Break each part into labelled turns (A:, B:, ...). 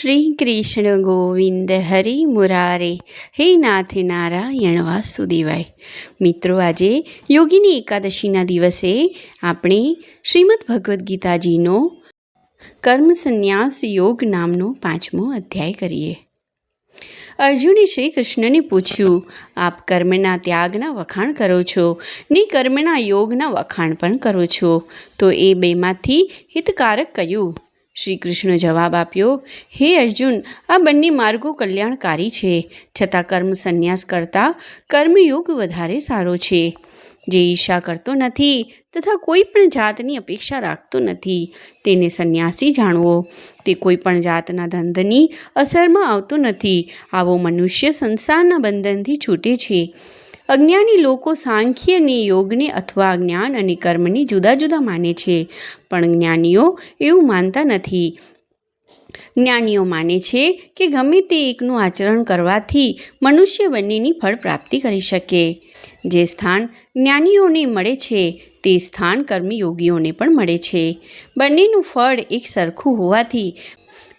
A: શ્રી કૃષ્ણ ગોવિંદ હરિ મુરારે, હે નાથ નારાયણ વાસુદેવાય. મિત્રો, આજે યોગીની એકાદશીના દિવસે આપણે શ્રીમદ ભગવદ્ ગીતાજીનો કર્મ સંન્યાસ યોગ નામનો પાંચમો અધ્યાય કરીએ. અર્જુને શ્રી કૃષ્ણને પૂછ્યું, આપ કર્મના ત્યાગના વખાણ કરો છો? ને કર્મના યોગના વખાણ પણ કરો છો? તો એ બેમાંથી હિતકારક કયું શ્રી કૃષ્ણ જવાબ આપ્યો, હે અર્જુન, આ બંને માર્ગો કલ્યાણકારી છે. છતાં કર્મ સંન્યાસ કરતાં કર્મયોગ વધારે સારો છે. જે ઈર્ષા કરતો નથી તથા કોઈ પણ જાતની અપેક્ષા રાખતો નથી, તેને સંન્યાસી જાણવો. તે કોઈ પણ જાતના ધંધની અસરમાં આવતો નથી. આવો મનુષ્ય સંસારના બંધનથી છૂટે છે. અજ્ઞાની લોકો સાંખ્ય અને યોગને અથવા જ્ઞાન અને કર્મને જુદા જુદા માને છે. પણ જ્ઞાનીઓ એવું માનતા નથી. જ્ઞાનીઓ માને છે કે ગમે તે એકનું આચરણ કરવાથી મનુષ્ય બંનેની ફળ પ્રાપ્તિ કરી શકે. જે સ્થાન જ્ઞાનીઓને મળે છે, તે સ્થાન કર્મયોગીઓને પણ મળે છે. બંનેનું ફળ એક સરખું હોવાથી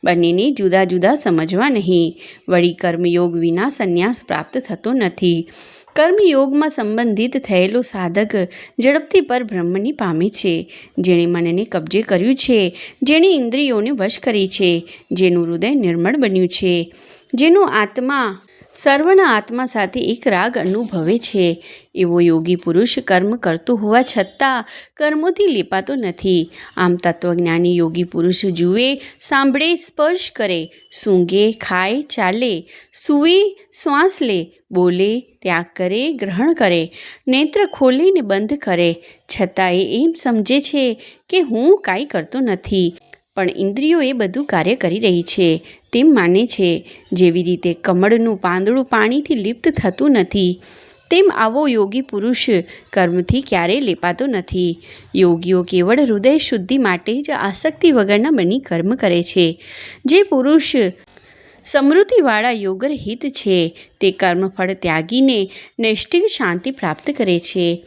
A: બંનેને જુદા જુદા સમજવા નહીં. વળી કર્મયોગ વિના સંન્યાસ પ્રાપ્ત થતો નથી. કર્મયોગમાં સંબંધિત થયેલો સાધક ઝડપથી પર બ્રહ્મની પામે છે, જેણે મનને કબજે કર્યું છે, જેણે ઇન્દ્રિયોને વશ કરી છે, જેનું હૃદય નિર્મળ બન્યું છે, જેનો આત્મા સર્વના આત્મા સાથે એક રાગ અનુભવે છે. એવો યોગી પુરુષ કર્મ કરતો હોવા છતાં કર્મોથી લેપાતો નથી. આમ તત્વજ્ઞાની યોગી પુરુષ જુએ, સાંભળે, સ્પર્શ કરે, સૂંઘે, ખાય, ચાલે, સૂવે, શ્વાસ લે, બોલે, ત્યાગ કરે, ગ્રહણ કરે, નેત્ર ખોલે ને બંધ કરે. છતાં એ એમ સમજે છે કે હું કાંઈ કરતો નથી. પણ ઇન્દ્રિયો એ બધું કાર્ય કરી રહી છે. તેમ માને છે, જેવી રીતે કમળનું પાંદડું પાણીથી લિપ્ત થતું નથી, તેમ આવો યોગી પુરુષ કર્મથી ક્યારેય લેપાતો નથી. યોગીઓ કેવળ હૃદય શુદ્ધિ માટે જ આસક્તિ વગરના બની કર્મ કરે છે. જે પુરુષ સમૃદ્ધિવાળા યોગર હિત છે, તે કર્મફળ ત્યાગીને નૈષ્ટિક શાંતિ પ્રાપ્ત કરે છે.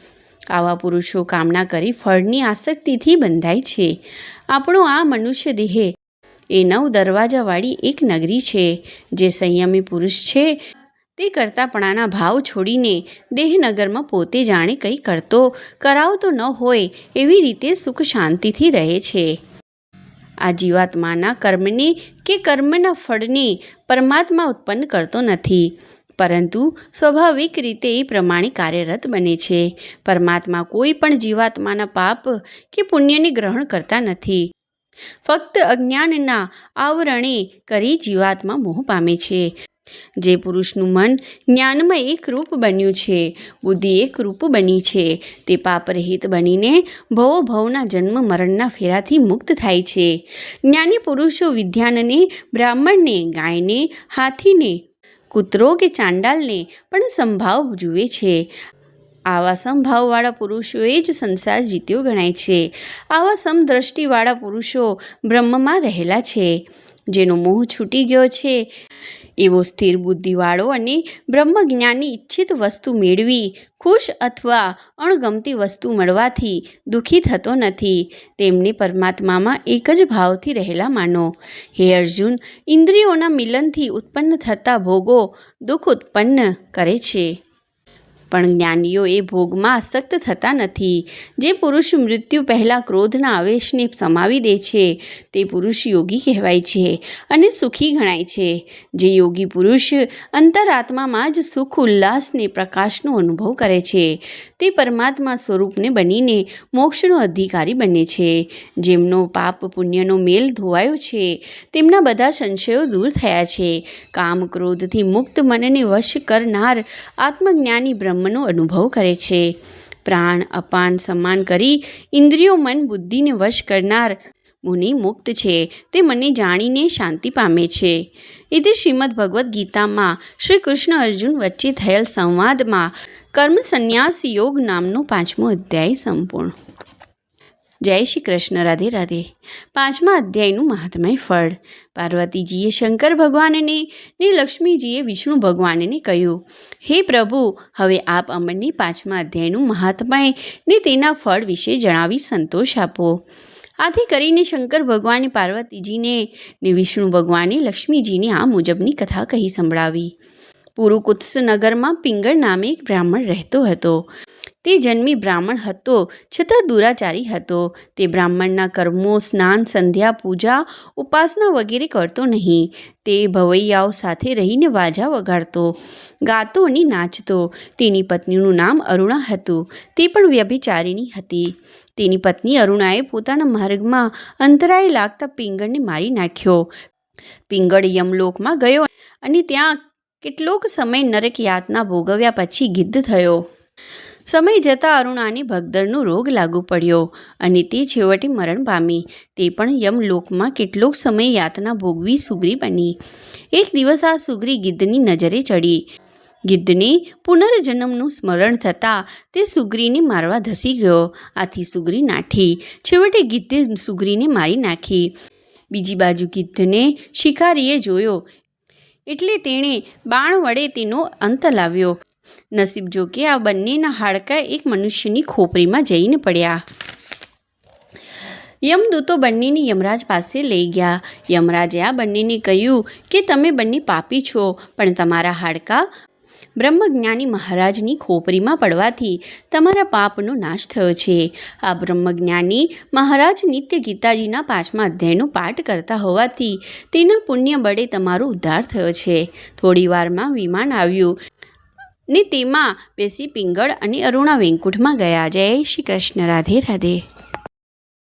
A: આવા પુરુષો કામના કરી ફળની આસક્તિથી બંધાય છે. આપણો આ મનુષ્ય દેહ એ નવ દરવાજાવાળી એક નગરી છે, જે સંયમી પુરુષ છે. તે કરતાપણાના ભાવ છોડીને દેહનગરમાં પોતે જાણે કંઈ કરતો, કરાવતો ન હોય એવી રીતે સુખ શાંતિથી રહે છે. આ જીવાત્માના કર્મને કે કર્મના ફળને પરમાત્મા ઉત્પન્ન કરતો નથી. પરંતુ સ્વાભાવિક રીતે એ પ્રમાણે કાર્યરત બને છે. પરમાત્મા કોઈ પણ જીવાત્માના પાપ કે પુણ્યને ગ્રહણ કરતા નથી. ફક્ત અજ્ઞાનના આવરણે કરી જીવાત્મા મોહ પામે છે. જે પુરુષનું મન જ્ઞાનમાં એકરૂપ બન્યું છે, બુદ્ધિ એકરૂપ બની છે, તે પાપરહિત બનીને ભવો ભવના જન્મ મરણના ફેરાથી મુક્ત થાય છે. જ્ઞાની પુરુષો વિદ્યાનને, બ્રાહ્મણને, ગાયને, હાથીને કૂતરો કે ચાંડાલને પણ સંભાવ જુએ છે. આવા સમભાવવાળા પુરુષોએ જ સંસાર જીત્યો ગણાય છે. આવા સમદ્રષ્ટિવાળા પુરુષો બ્રહ્મમાં રહેલા છે. જેનો મોહ છૂટી ગયો છે. એવો સ્થિર બુદ્ધિવાળો અને બ્રહ્મજ્ઞાની ઈચ્છિત વસ્તુ મેળવી, ખુશ અથવા અણગમતી વસ્તુ મળવાથી દુઃખી થતો નથી. તેમને પરમાત્મામાં એક જ ભાવથી રહેલા માનો. હે અર્જુન, ઇન્દ્રિયોના મિલનથી ઉત્પન્ન થતા ભોગો દુઃખ ઉત્પન્ન કરે છે. પણ જ્ઞાનીઓ એ ભોગમાં આસક્ત થતા નથી. જે પુરુષ મૃત્યુ પહેલાં ક્રોધના આવેશને સમાવી દે છે, તે પુરુષ યોગી કહેવાય છે અને સુખી ગણાય છે. જે યોગી પુરુષ અંતરાત્મામાં જ સુખ ઉલ્લાસને પ્રકાશનો અનુભવ કરે છે, તે પરમાત્મા સ્વરૂપને બનીને મોક્ષનો અધિકારી બને છે. જેમનો પાપ પુણ્યનો મેલ ધોવાયો છે, તેમના બધા સંશયો દૂર થયા છે. કામ ક્રોધથી મુક્ત મનને વશ કરનાર આત્મજ્ઞાની બ્રહ્મનો અનુભવ કરે છે. પ્રાણ, અપાન, સમાન કરી ઇન્દ્રિયો, મન, બુદ્ધિને વશ કરનાર મુનિ મુક્ત છે. તે મને જાણીને શાંતિ પામે છે. એથી શ્રીમદ ભગવદ્ ગીતામાં શ્રી કૃષ્ણ અર્જુન વચ્ચે થયેલ સંવાદમાં કર્મ સંન્યાસ યોગ નામનો પાંચમો અધ્યાય સંપૂર્ણ. જય શ્રી કૃષ્ણ, રાધે રાધે. પાંચમા અધ્યાયનું મહાત્મય ફળ. પાર્વતીજીએ શંકર ભગવાનને, ને લક્ષ્મીજીએ વિષ્ણુ ભગવાનને કહ્યું, હે પ્રભુ, હવે આપ અમને પાંચમા અધ્યાયનું મહાત્મય, ને તેના ફળ વિશે જણાવી સંતોષ આપો. આથી કરીને શંકર ભગવાને પાર્વતીજીને, ને વિષ્ણુ ભગવાને લક્ષ્મીજીને આ મુજબની કથા કહી સંભળાવી. પુરુકુત્સ નગરમાં પિંગળ નામે એક બ્રાહ્મણ રહેતો હતો. તે જન્મી બ્રાહ્મણ હતો, છતાં દુરાચારી હતો. તે બ્રાહ્મણના કર્મો, સ્નાન, સંધ્યા, પૂજા, ઉપાસના વગેરે કરતો નહીં. તે ભવૈયાઓ સાથે રહીને વાજા વગાડતો, ગાતો અને નાચતો. તેની પત્નીનું નામ અરુણા હતું. તે પણ વ્યભિચારિણી હતી. તેની પત્ની અરુણાએ પોતાના માર્ગમાં અંતરાય લાગતા પિંગળને મારી નાખ્યો. પિંગળ યમલોકમાં ગયો અને ત્યાં કેટલોક સમય નરક યાતના ભોગવ્યા પછી ગિદ્ધ થયો. સમય જતાં અરુણાને ભગદરનો રોગ લાગુ પડ્યો અને તે છેવટે મરણ પામી. તે પણ યમલોકમાં કેટલોક સમય યાતના ભોગવી સુગ્રી બની. એક દિવસ આ સુગ્રી ગિદ્ધની નજરે ચડી. ગિદ્ધને પુનર્જન્મનું સ્મરણ થતાં તે સુગ્રીને મારવા ધસી ગયો. આથી સુગ્રી નાઠી. છેવટે ગિદ્ધે સુગ્રીને મારી નાખી. બીજી બાજુ ગિદ્ધને શિકારીએ જોયો. એટલે તેણે બાણ વડે તેનો અંત લાવ્યો. નસીબ જો કે આ બંનેના હાડકાં એક મનુષ્યની ખોપરીમાં જઈને પડ્યા. યમદૂતો બંનેને યમરાજ પાસે લઈ ગયા. યમરાજે આ બંનેને કહ્યું કે તમે બંને પાપી છો, પણ તમારા હાડકાં બ્રહ્મજ્ઞાની મહારાજની ખોપરીમાં પડવાથી તમારા પાપનો નાશ થયો છે. આ બ્રહ્મજ્ઞાની મહારાજ નિત્ય ગીતાજીના પાંચમા અધ્યાયનો પાઠ કરતા હોવાથી તેના પુણ્ય બળે તમારો ઉદ્ધાર થયો છે. થોડી વારમાં વિમાન આવ્યું ને તેમાં બેસી પિંગળ અને અરુણા વેંકુંઠમાં ગયા. જય શ્રી કૃષ્ણ. રાધે રાધે.